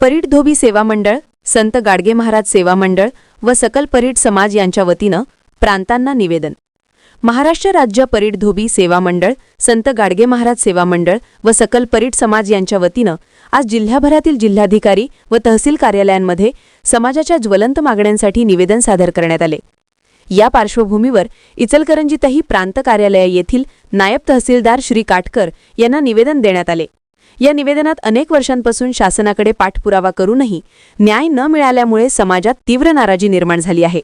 परीट धोबी सेवा मंडळ संत गाडगे महाराज सेवा मंडळ व सकल परीट समाज यांच्या वतीनं प्रांतांना निवेदन. महाराष्ट्र राज्य परीट धोबी सेवा मंडळ संत गाडगे महाराज सेवा मंडळ व सकल परीट समाज यांच्या वतीनं आज जिल्ह्याभरातील जिल्हाधिकारी व तहसील कार्यालयांमध्ये समाजाच्या ज्वलंत मागण्यांसाठी निवेदन सादर करण्यात आले. या पार्श्वभूमीवर इचलकरंजीतही प्रांत कार्यालय येथील नायब तहसीलदार श्री काटकर यांना निवेदन देण्यात आले. या निवेदनात अनेक वर्षांपासून शासनाकडे पाठपुरावा करूनही न्याय न मिळाल्यामुळे समाजात तीव्र नाराजी निर्माण झाली आहे.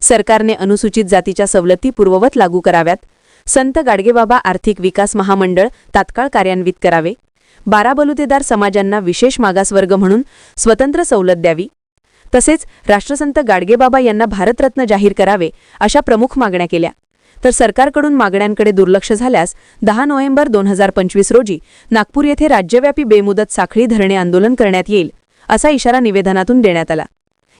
सरकारने अनुसूचित जातीच्या सवलती पूर्ववत लागू कराव्यात. संत गाडगेबाबा आर्थिक विकास महामंडळ तात्काळ कार्यान्वित करावे. बारा बलुतेदार समाजांना विशेष मागासवर्ग म्हणून स्वतंत्र सवलत द्यावी. तसेच राष्ट्रसंत गाडगेबाबा यांना भारतरत्न जाहीर करावे अशा प्रमुख मागण्या केल्या. तर सरकारकडून मागण्यांकडे दुर्लक्ष झाल्यास दहा नोव्हेंबर दोन हजार पंचवीस रोजी नागपूर येथे राज्यव्यापी बेमुदत साखळी धरणे आंदोलन करण्यात येईल असा इशारा निवेदनातून देण्यात आला.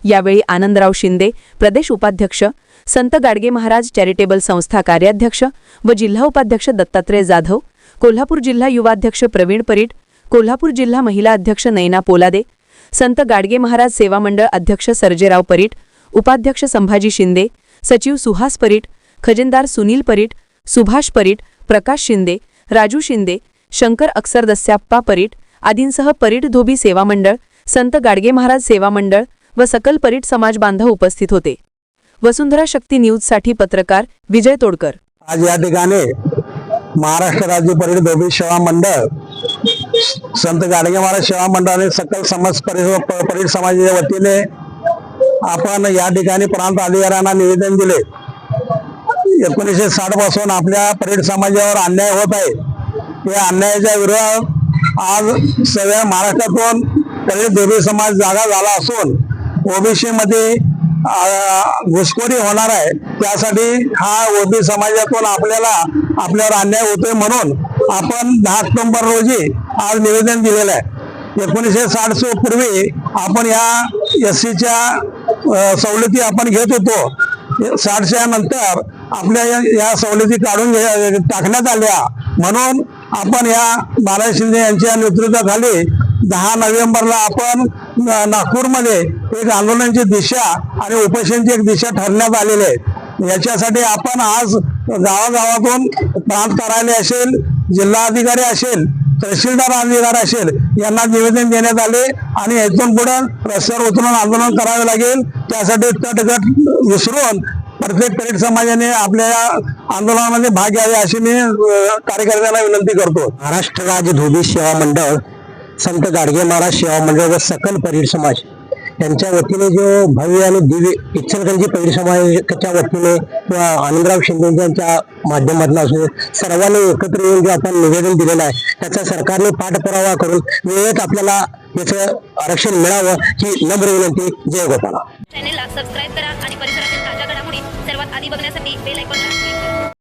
यावेळी आनंदराव शिंदे प्रदेश उपाध्यक्ष संत गाडगे महाराज चॅरिटेबल संस्था कार्याध्यक्ष व जिल्हा उपाध्यक्ष दत्तात्रय जाधव कोल्हापूर जिल्हा युवाध्यक्ष प्रवीण परीट कोल्हापूर जिल्हा महिला अध्यक्ष नयना पोलादे संत गाडगे महाराज सेवा मंडळ अध्यक्ष सर्जेराव परीट उपाध्यक्ष संभाजी शिंदे सचिव सुहास परीट खजिनदार सुनील परीट सुभाष परीट प्रकाश शिंदे राजू शिंदे शंकर अक्षरदस्याप्पा परीट आदींसह परीट धोबी सेवा मंडळ संत गाडगे महाराज सेवा मंडळ व सकल परीट समाज बांधव उपस्थित होते. वसुंधरा शक्ती न्यूजसाठी पत्रकार विजय तोडकर. आज या ठिकाणी महाराष्ट्र राज्य परीट धोबी सेवा मंडळ संत गाडगे महाराज सेवा मंडळ सकल समाज परीट समाजाच्या वतीने आपण या ठिकाणी प्रांत अधिकाऱ्यांना निवेदन दिले. एकोणीसशे साठपासून आपल्या परेड समाजावर अन्याय होत आहे. या अन्यायाच्या विरोधात आज सगळ्या महाराष्ट्रातून परेड धोबी समाज जागा झाला असून ओबीसी मध्ये घुसखोरी होणार आहे. त्यासाठी हा ओबी समाजातून आपल्याला आपल्यावर अन्याय होतोय म्हणून आपण दहा ऑक्टोंबर रोजी आज निवेदन दिलेलं आहे. एकोणीसशे साठ पूर्वी आपण या एस सीच्या सवलती आपण घेत होतो. साठच्या नंतर आपल्या या- या सवलती काढून टाकण्यात आल्या. म्हणून आपण या बाला शिंदे यांच्या नेतृत्वाखाली दहा नोव्हेंबरला आपण नागपूरमध्ये एक आंदोलनाची दिशा आणि उपोषणची एक दिशा ठरण्यात आलेली आहे. याच्यासाठी आपण आज गावागावातून प्रांत कार्यालय असेल जिल्हाधिकारी असेल तहसीलदार अधिकारी असेल यांना निवेदन देण्यात आले आणि यातून पुढे रस्त्यावर उतरून आंदोलन करावे लागेल. त्यासाठी तटगट विसरून प्रत्येक परीट समाजाने आपल्या या आंदोलनामध्ये भाग घ्यावे अशी मी कार्यकर्त्यांना विनंती करतो. महाराष्ट्र राज्य धोबी सेवा मंडळ संत गाडगे महाराज सेवा मंडळ व सकल परीड समाज यांच्या वतीने जो भव्य आणि दिव्य इच्छलगंजी परीड समाजाच्या वतीने किंवा आनंदराव शिंदे यांच्या माध्यमातून असो सर्वांनी एकत्र येऊन जे आपण निवेदन दिलेलं आहे त्याचा सरकारने पाठपुरावा करून वेळेत आपल्याला याचं आरक्षण मिळावं ही नम्र विनंती. जय गोपाला चॅनेलला सबस्क्राईब करा आणि परिसरातील ताज्या आधी बघण्यासाठी बेल आयकॉनला क्लिक करा.